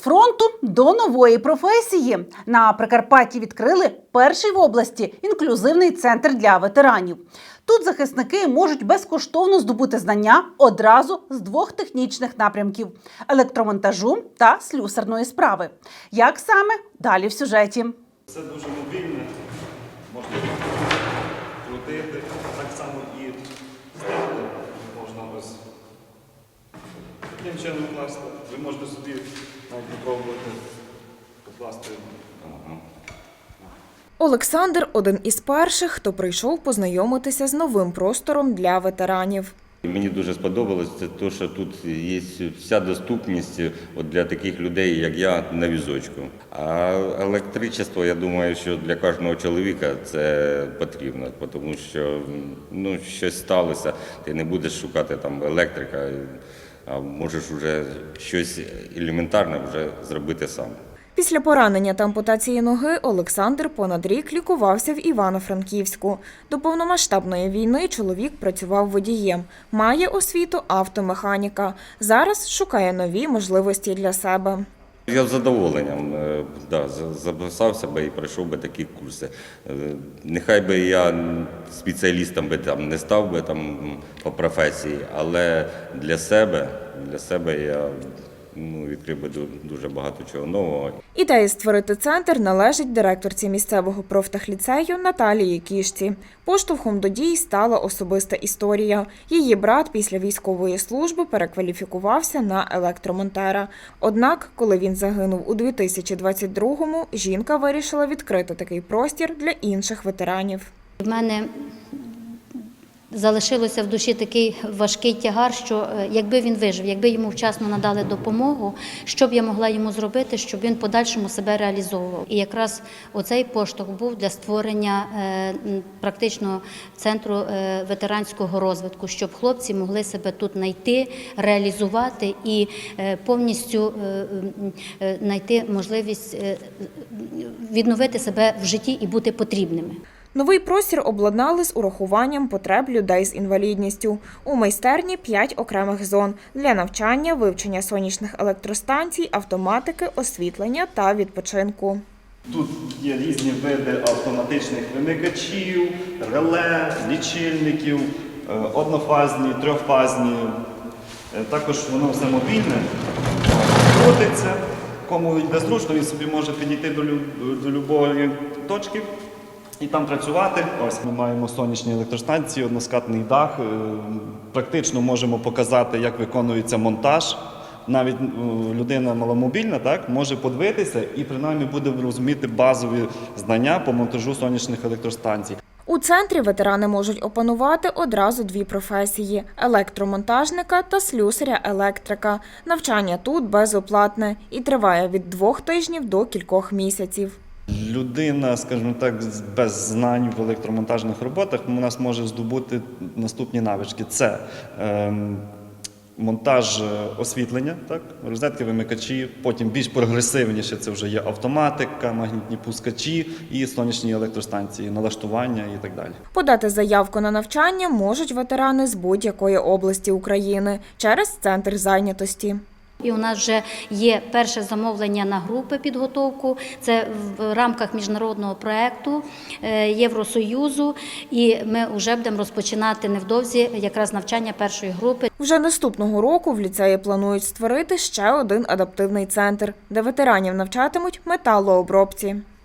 фронту до нової професії на Прикарпатті відкрили перший в області інклюзивний центр для ветеранів. Тут захисники можуть безкоштовно здобути знання одразу з двох технічних напрямків електромонтажу та слюсарної справи. Як саме далі в сюжеті? Це дуже мобільне, можна крутити, так само і стати можна ось таким чином класти. Ви можете собі навіть попробувати покласти. Олександр один із перших, хто прийшов познайомитися з новим простором для ветеранів. Мені дуже сподобалось це те, що тут є вся доступність от для таких людей, як я, на візочку. А електричество, я думаю, що для кожного чоловіка це потрібно, тому що ну, щось сталося, ти не будеш шукати там електрика, можеш вже щось елементарне вже зробити сам. Після поранення та ампутації ноги Олександр понад рік лікувався в Івано-Франківську. До повномасштабної війни чоловік працював водієм, має освіту автомеханіка. Зараз шукає нові можливості для себе. Я з задоволенням е, да, записався би і пройшов би такі курси. Е, Нехай би я спеціалістом би там не став би там по професії, але для себе, для себе я ну, відкрив би дуже багато чого нового. Ідея створити центр належить директорці місцевого профтехліцею Наталії Кішці. Поштовхом до дій стала особиста історія. Її брат після військової служби перекваліфікувався на електромонтера. Однак, коли він загинув у 2022-му, жінка вирішила відкрити такий простір для інших ветеранів. В мене залишилося в душі такий важкий тягар, що е, якби він вижив, якби йому вчасно надали допомогу, що б я могла йому зробити, щоб він подальшому себе реалізовував. І якраз оцей поштовх був для створення е, практично центру е, ветеранського розвитку, щоб хлопці могли себе тут знайти, реалізувати і повністю знайти можливість відновити себе в житті і бути потрібними. Новий простір обладнали з урахуванням потреб людей з інвалідністю. У майстерні п'ять окремих зон для навчання, вивчення сонячних електростанцій, автоматики, освітлення та відпочинку. Тут є різні види автоматичних вимикачів, реле, лічильників, е, однофазні, трьохфазні. Е, Також воно все мобільне, крутиться. Кому йде зручно, він собі може підійти до, до любої точки і там працювати. Ось ми маємо сонячні електростанції, односкатний дах. Е, Практично можемо показати, як виконується монтаж. Навіть е, людина маломобільна так, може подивитися і принаймні буде розуміти базові знання по монтажу сонячних електростанцій. У центрі ветерани можуть опанувати одразу дві професії електромонтажника та слюсаря-електрика. Навчання тут безоплатне і триває від двох тижнів до кількох місяців. Людина, скажімо так, без знань в електромонтажних роботах у нас може здобути наступні навички: це ем, монтаж е, освітлення, так, розетки вимикачі, потім більш прогресивніше це вже є автоматика, магнітні пускачі і сонячні електростанції, налаштування і так далі. Подати заявку на навчання можуть ветерани з будь-якої області України через центр зайнятості. І у нас вже є перше замовлення на групи підготовку. Це в рамках міжнародного проекту е, Євросоюзу. І ми вже будемо розпочинати невдовзі якраз навчання першої групи. Вже наступного року в ліцеї планують створити ще один адаптивний центр, де ветеранів навчатимуть металообробці.